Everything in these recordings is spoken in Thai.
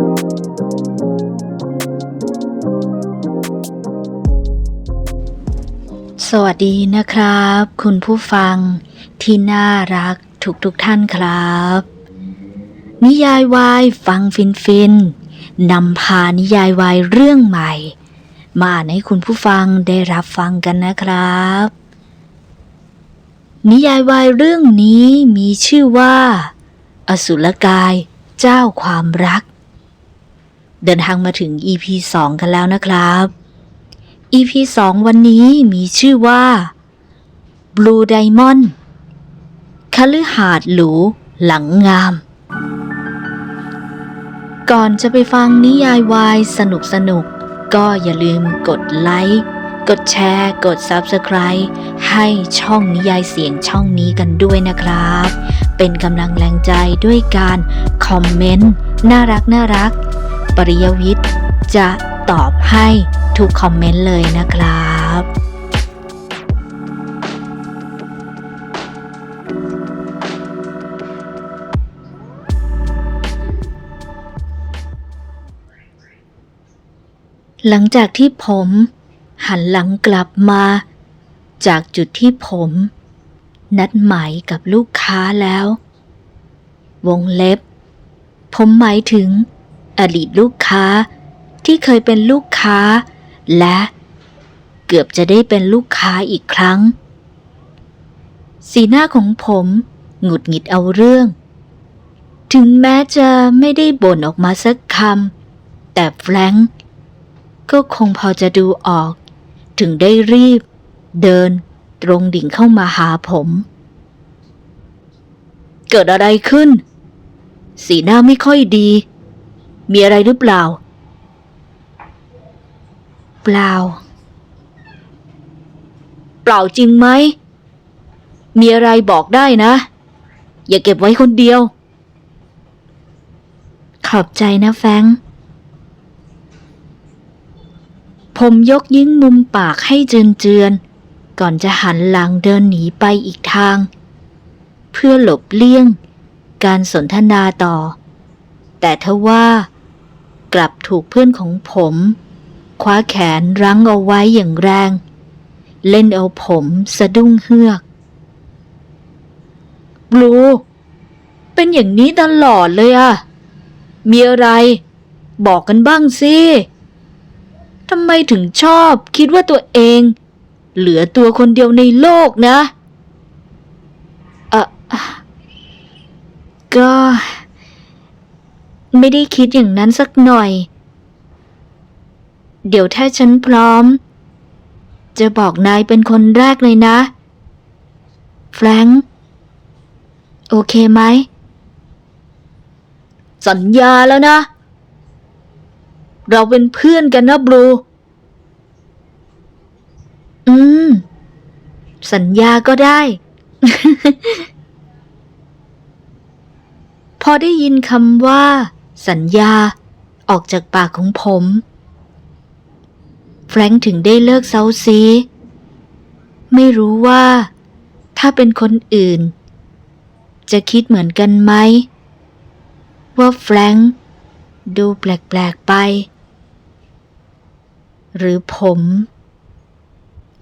สวัสดีนะครับ คุณผู้ฟังที่น่ารักทุกทุกท่านครับ นิยายวายฟังฟินฟินนำพานิยายวายเรื่องใหม่ มาให้คุณผู้ฟังได้รับฟังกันนะครับ นิยายวายเรื่องนี้มีชื่อว่า อสุรกายเจ้าความรัก เดินทางมาถึง EP 2 กันแล้วนะครับ EP 2 วันนี้มีชื่อว่า Blue Diamond คฤหาสน์หรูหลังงาม ก่อนจะไปฟังนิยายวายสนุกสนุก ก็อย่าลืมกดไลค์ กดแชร์ กด Subscribe ให้ช่องนิยายเสียงช่องนี้กันด้วยนะครับ เป็นกำลังแรงใจด้วยการคอมเมนต์น่ารักน่ารัก ปริยวิทย์ จะตอบให้ทุกคอมเมนต์เลยนะครับหลังจากที่ผม หันหลังกลับมา จากจุดที่ผม นัดหมายกับลูกค้าแล้ว วงเล็บ ผมหมายถึง อดีตลูกค้า ที่เคยเป็นลูกค้า และเกือบจะได้เป็นลูกค้าอีกครั้ง สีหน้าของผมหงุดหงิดเอาเรื่อง ถึงแม้จะไม่ได้บ่นออกมาสักคำแต่แฟรงก์ก็คงพอจะดูออก ถึงได้รีบ เดินตรงดิ่งเข้ามาหาผม เกิดอะไรขึ้น สีหน้าไม่ค่อยดี มีอะไรหรือเปล่า เปล่า เปล่าจริงไหม มีอะไรบอกได้นะ อย่าเก็บไว้คนเดียว ขอบใจนะแฟง ผมยกยิ้งมุมปากให้เจือนๆก่อนจะหันหลังเดินหนีไปอีกทาง เพื่อหลบเลี่ยง การสนทนาต่อ แต่ทว่า กลับถูกเพื่อนของผม คว้าแขนรั้งเอาไว้อย่างแรง เล่นเอาผมสะดุ้งเฮือกบลู เป็นอย่างนี้ตลอดเลยอะมีอะไร บอกกันบ้างสิทำไมถึงชอบคิดว่าตัวเอง เหลือตัวคนเดียวในโลกนะเออก็ ไม่ได้คิดอย่างนั้นสักหน่อย เดี๋ยวถ้าฉันพร้อม จะบอกนายเป็นคนแรกเลยนะ แฟรงค์โอเคไหม สัญญาแล้วนะ เราเป็นเพื่อนกันนะบลู อืม สัญญาก็ได้ พอได้ยินคำว่า สัญญา ออกจากปากของผม แฟรงค์ถึงได้เลิกเซาซี ไม่รู้ว่า ถ้าเป็นคนอื่น จะคิดเหมือนกันไหม ว่าแฟรงค์ดูแปลกๆไป หรือผม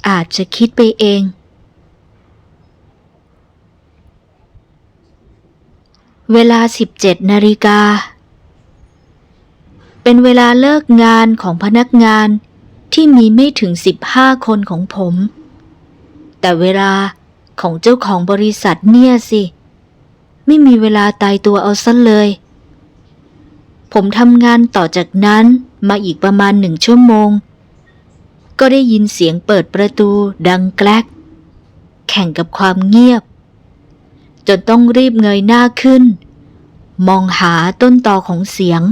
อาจจะคิดไปเองเวลา 17 นาฬิกา เป็นเวลาเลิกงานของพนักงานที่มีไม่ถึง15คนของผม แต่เวลาของเจ้าของบริษัทเนี่ยสิ ไม่มีเวลาตายตัวเอาซะเลย ผมทำงานต่อจากนั้นมาอีกประมาณหนึ่งชั่วโมง ก็ได้ยินเสียงเปิดประตูดังแกลกแข่งกับความเงียบ จนต้องรีบเงยหน้าขึ้น มองหาต้นตอของเสียง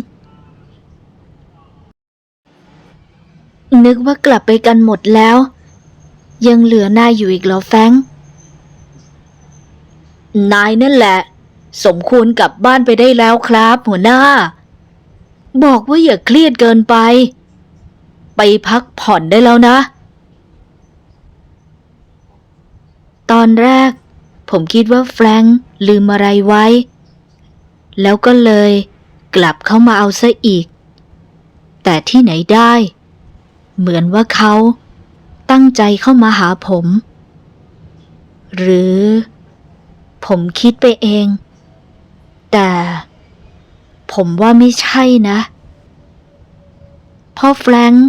นึกว่ากลับไปกันหมดแล้ว ยังเหลือนายอยู่อีกเหรอแฟงนายนั่นแหละ สมควรกลับบ้านไปได้แล้วครับ หัวหน้า บอกว่าอย่าเครียดเกินไป ไปพักผ่อนได้แล้วนะ ตอนแรก ผมคิดว่าแฟรงค์ลืมอะไรไว้ แล้วก็เลย กลับเข้ามาเอาซะอีก แต่ที่ไหนได้ เหมือนว่าเขาตั้งใจเข้ามาหาผม หรือผมคิดไปเอง แต่ผมว่าไม่ใช่นะพ่อแฟรงค์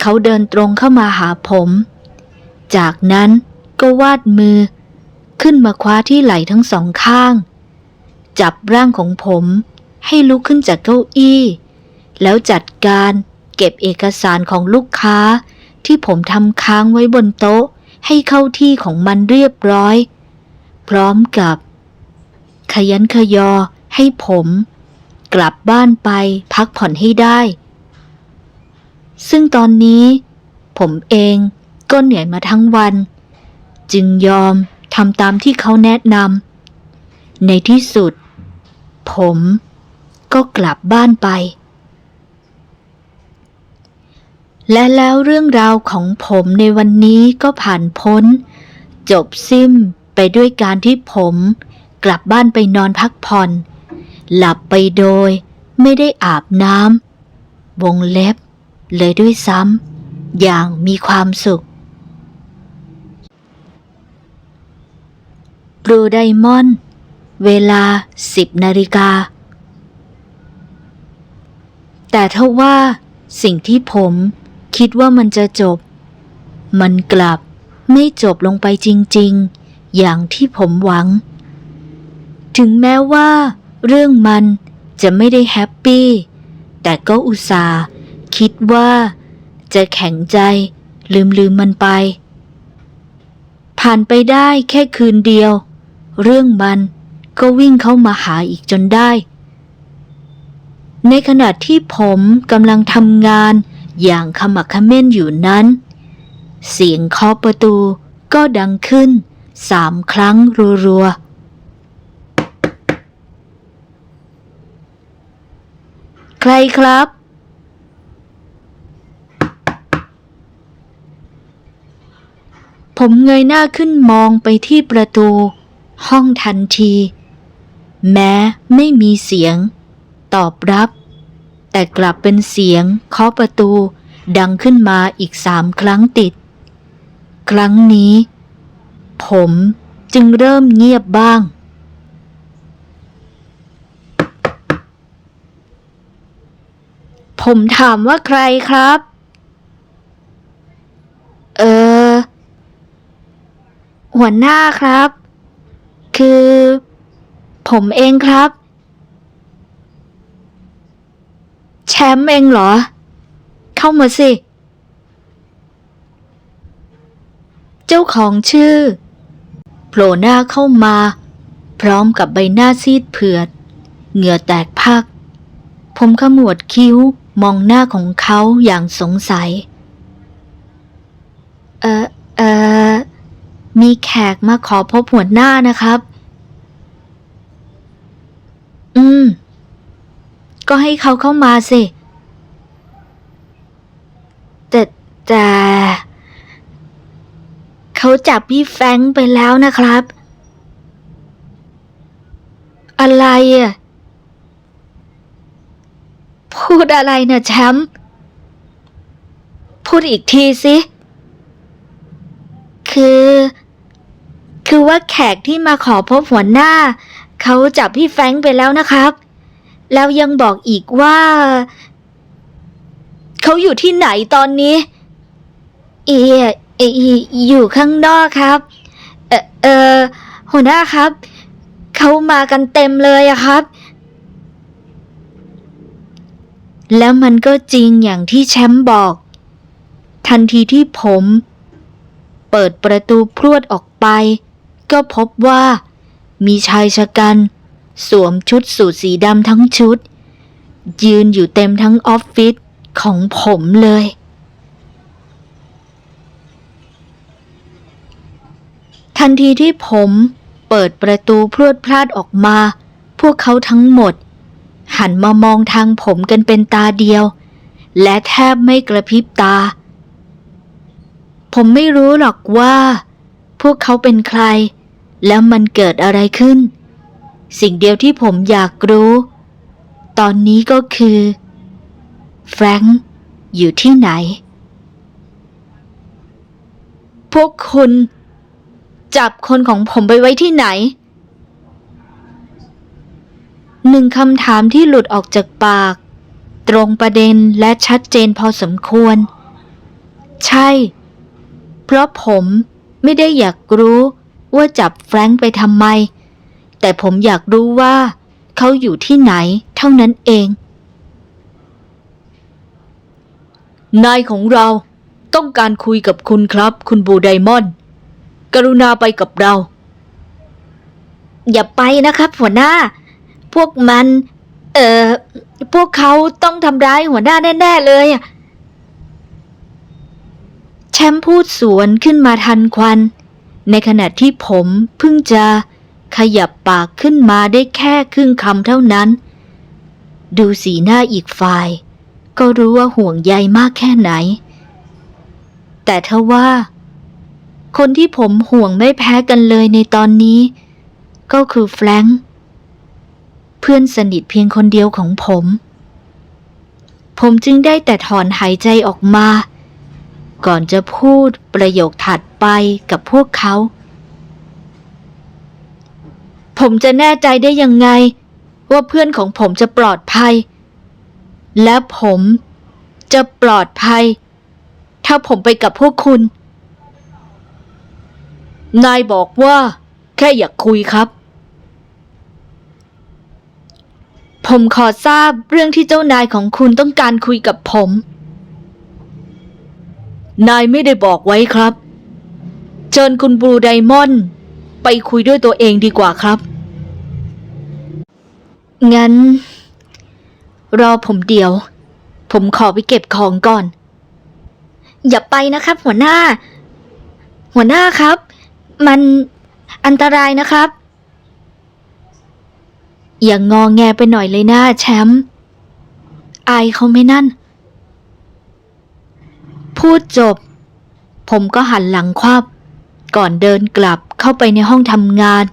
เขาเดินตรงเข้ามาหาผม จากนั้นก็วาดมือขึ้นมาคว้าที่ไหล่ทั้งสองข้าง จับร่างของผมให้ลุกขึ้นจากเก้าอี้ แล้วจัดการ เก็บเอกสารของลูกค้า ที่ผมทำค้างไว้บนโต๊ะ ให้เข้าที่ของมันเรียบร้อย พร้อมกับ ขยันขยอให้ผม กลับบ้านไปพักผ่อนให้ได้ ซึ่งตอนนี้ ผมเองก็เหนื่อยมาทั้งวัน จึงยอมทำตามที่เขาแนะนำในที่สุด ผมก็กลับบ้านไป และแล้วเรื่องราวของผมในวันนี้ก็ผ่านพ้น จบสิ้นไปด้วยการที่ผมกลับบ้านไปนอนพักผ่อน หลับไปโดยไม่ได้อาบน้ำวงเล็บ เลยด้วยซ้ำอย่างมีความสุขบรูไดมอนด์เวลา10นาฬิกา แต่ถ้าว่าสิ่งที่ผม คิดว่ามันจะจบ มันกลับไม่จบลงไปจริง ๆ อย่างที่ผมหวัง ถึงแม้ว่า เรื่องมันจะไม่ได้แฮปปี้ แต่ก็อุตส่าห์คิดว่า จะแข็งใจลืมลืมมันไป ผ่านไปได้แค่คืนเดียว เรื่องมันก็วิ่งเข้ามาหาอีกจนได้ ในขณะที่ผมกำลังทำงาน อย่างขมักขม้นอยู่นั้น เสียงเคาะประตูก็ดังขึ้นสามครั้งรัวๆ ใครครับ ผมเงยหน้าขึ้นมองไปที่ประตู ห้องทันที แม้ไม่มีเสียง ตอบรับ แต่กลับเป็นเสียงเคาะประตู ดังขึ้นมาอีกสามครั้งติด ครั้งนี้ ผมจึงเริ่มเงียบบ้าง ผมถามว่าใครครับ เออ หัวหน้าครับ คือ ผมเองครับ แช มป์เองเหรอ เข้ามาสิ เจ้าของชื่อโผล่หน้าเข้ามา พร้อมกับใบหน้าซีดเผือด เหงื่อแตกพัก ผมขมวดคิ้วมองหน้าของเขาอย่างสงสัย เออเออมีแขกมาขอพบหัวหน้านะครับ อืม ก็ให้เขาเข้ามาสิ แต่แต่เขาจับพี่แฟงไปแล้วนะครับ อะไรอะ พูดอะไรนะแชมป์ พูดอีกทีสิ คือ คือว่าแขกที่มาขอพบหัวหน้า เขาจับพี่แฟงไปแล้วนะครับ แล้วยังบอกอีกว่า เขาอยู่ที่ไหนตอนนี้ เอเออยู่ข้างนอกครับ เออเออหัวหน้าครับ เขามากันเต็มเลยอะครับ แล้วมันก็จริงอย่างที่แชมป์บอก ทันทีที่ผม เปิดประตูพรวดออกไป ก็พบว่ามีชายชะกัน สวมชุดสูทสีดำทั้งชุด ยืนอยู่เต็มทั้งออฟฟิศของผมเลย ทันทีที่ผมเปิดประตูพรวดพลาดออกมา พวกเขาทั้งหมด หันมามองทางผมกันเป็นตาเดียว และแทบไม่กระพริบตา ผมไม่รู้หรอกว่า พวกเขาเป็นใคร แล้วมันเกิดอะไรขึ้น สิ่งเดียวที่ผมอยากรู้ ตอนนี้ก็คือ แฟรงค์อยู่ที่ไหน พวกคุณ จับคนของผมไปไว้ที่ไหน หนึ่งคำถามที่หลุดออกจากปาก ตรงประเด็นและชัดเจนพอสมควร ใช่ เพราะผมไม่ได้อยากรู้ว่าจับแฟรงค์ไปทำไม แต่ผมอยากรู้ว่า เขาอยู่ที่ไหนเท่านั้นเอง นายของเราต้องการคุยกับคุณครับ คุณบูไดมอนด์กรุณาไปกับเรา อย่าไปนะครับ หัวหน้า พวกมัน เอ่อ พวกเขาต้องทำร้ายหัวหน้าแน่ๆเลยแชมป์พูดสวนขึ้นมาทันควัน ในขณะที่ผมเพิ่งจะ ขยับปากขึ้นมาได้แค่ครึ่งคำเท่านั้น ดูสีหน้าอีกฝ่าย ก็รู้ว่าห่วงใยมากแค่ไหน แต่ถ้าว่า คนที่ผมห่วงไม่แพ้กันเลยในตอนนี้ ก็คือแฟรงค์เพื่อนสนิทเพียงคนเดียวของผม ผมจึงได้แต่ถอนหายใจออกมา ก่อนจะพูดประโยคถัดไปกับพวกเขา ผมจะแน่ใจได้ยังไง ว่าเพื่อนของผมจะปลอดภัย และผมจะปลอดภัย ถ้าผมไปกับพวกคุณ นายบอกว่า แค่อยากคุยครับ ผมขอทราบเรื่องที่เจ้านายของคุณต้องการคุยกับผม นายไม่ได้บอกไว้ครับ เชิญคุณบลูไดมอนด์ไปคุยด้วยตัวเองดีกว่าครับ งั้น รอผมเดียว ผมขอไปเก็บของก่อน อย่าไปนะครับ หัวหน้า หัวหน้าครับ มันอันตรายนะครับ อย่างงอแงไปหน่อยเลยนะแชมป์อายเขาไม่นั่น พูดจบ ผมก็หันหลังควับก่อนเดินกลับเข้าไปในห้องทำงาน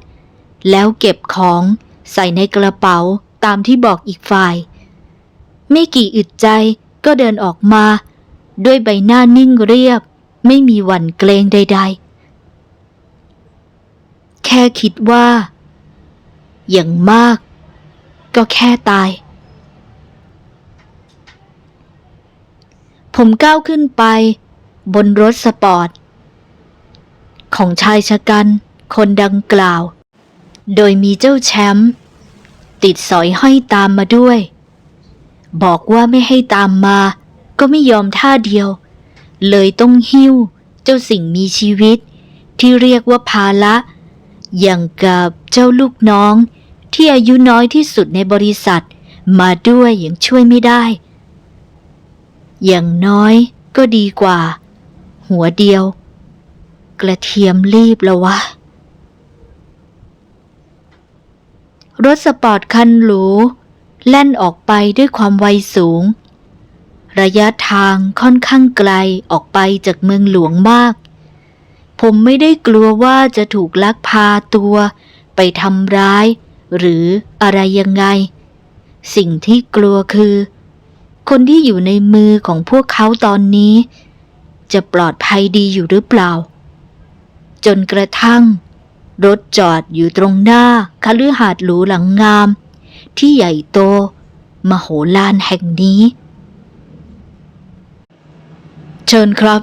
แล้วเก็บของ ใส่ในกระเป๋าตามที่บอกอีกฝ่าย ไม่กี่อึดใจก็เดินออกมา ด้วยใบหน้านิ่งเรียบ ไม่มีหวั่นเกรงใด ๆ แค่คิดว่า อย่างมาก ก็แค่ตาย ผมก้าวขึ้นไป บนรถสปอร์ต ของชายชะกัน คนดังกล่าว โดยมีเจ้าแชมป์ติดสอยห้อยตามมาด้วย บอกว่าไม่ให้ตามมา ก็ไม่ยอมท่าเดียว เลยต้องหิ้วเจ้าสิ่งมีชีวิต ที่เรียกว่าภาละ อย่างกับเจ้าลูกน้องที่อายุน้อยที่สุดในบริษัท มาด้วยย่างช่วยไม่ได้ อย่างน้อยก็ดีกว่า หัวเดียว กระเทียมรีบแล้ววะ รถสปอร์ตคันหรู แล่นออกไปด้วยความไวสูง ระยะทางค่อนข้างไกลออกไปจากเมืองหลวงมาก ผมไม่ได้กลัวว่าจะถูกลักพาตัวไปทำร้าย หรืออะไรยังไง สิ่งที่กลัวคือ คนที่อยู่ในมือของพวกเขาตอนนี้ จะปลอดภัยดีอยู่หรือเปล่า จนกระทั่ง รถจอดอยู่ตรงหน้าคฤหาสน์หรูหลังงาม ที่ใหญ่โต มโหฬารแห่งนี้ เชิญครับ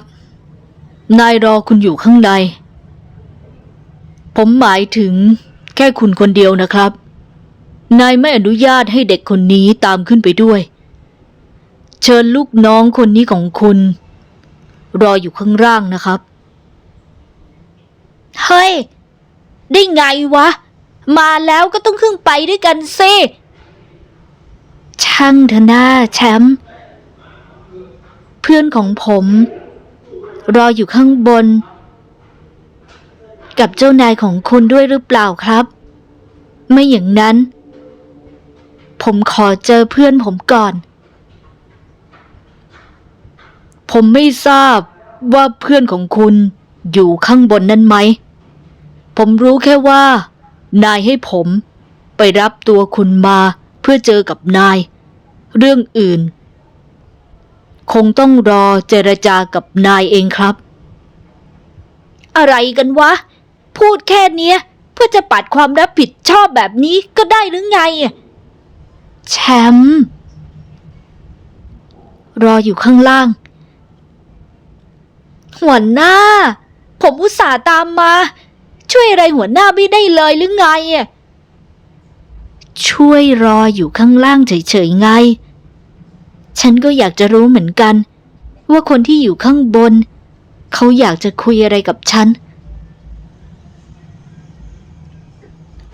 นายรอคุณอยู่ข้างใน ผมหมายถึงแค่คุณคนเดียวนะครับ นายไม่อนุญาตให้เด็กคนนี้ตามขึ้นไปด้วย เชิญลูกน้องคนนี้ของคุณ รออยู่ข้างล่างนะครับ เฮ้ย ได้ไงวะ มาแล้วก็ต้องขึ้นไปด้วยกันซิช่างเถอะหน้าแชมป์เพื่อนของผม รออยู่ข้างบน กับเจ้านายของคุณด้วยหรือเปล่าครับ ไม่อย่างนั้น ผมขอเจอเพื่อนผมก่อน ผมไม่ทราบว่าเพื่อนของคุณอยู่ข้างบนนั้นไหม ผมรู้แค่ว่า นายให้ผมไปรับตัวคุณมาเพื่อเจอกับนาย เรื่องอื่น คงต้องรอเจรจากับนายเองครับ อะไรกันวะ พูดแค่เนี้ย เพื่อจะปัดความรับผิดชอบแบบนี้ก็ได้หรือไง แชมป์รออยู่ข้างล่าง หัวหน้า ผมอุตส่าห์ตามมา ช่วยอะไรหัวหน้าไม่ได้เลยหรือไงอะช่วยรออยู่ข้างล่างเฉยๆไง ฉันก็อยากจะรู้เหมือนกัน ว่าคนที่อยู่ข้างบน เขาอยากจะคุยอะไรกับฉัน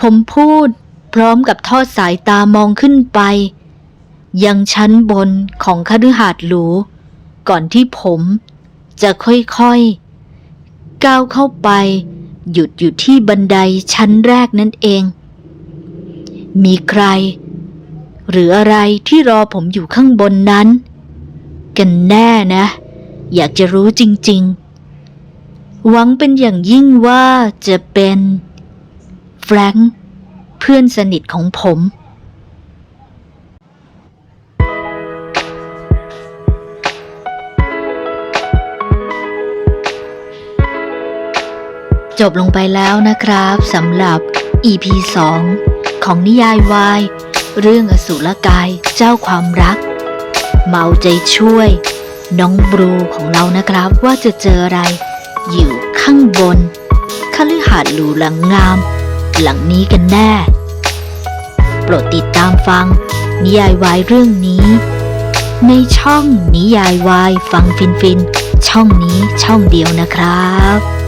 ผมพูดพร้อมกับทอดสายตามองขึ้นไป ยังชั้นบนของคฤหาสน์หรู ก่อนที่ผมจะค่อยๆ ก้าวเข้าไป หยุดอยู่ที่บันไดชั้นแรกนั่นเอง มีใคร หรืออะไรที่รอผมอยู่ข้างบนนั้น กันแน่นะ อยากจะรู้จริง ๆ หวังเป็นอย่างยิ่งว่าจะเป็น แฟรงค์เพื่อนสนิทของผม จบลงไปแล้วนะครับสำหรับ EP 2 ของนิยายวาย เรื่องอสุรกายเจ้าความรัก เมาใจช่วย น้องบรูของเรานะครับว่าจะเจออะไร อยู่ข้างบนคฤหาสน์หรูหลังงาม หลังนี้กันแน่ โปรดติดตามฟัง นิยายวายเรื่องนี้ ในช่องนิยายวายฟังฟินฟินๆช่องนี้ช่องเดียวนะครับ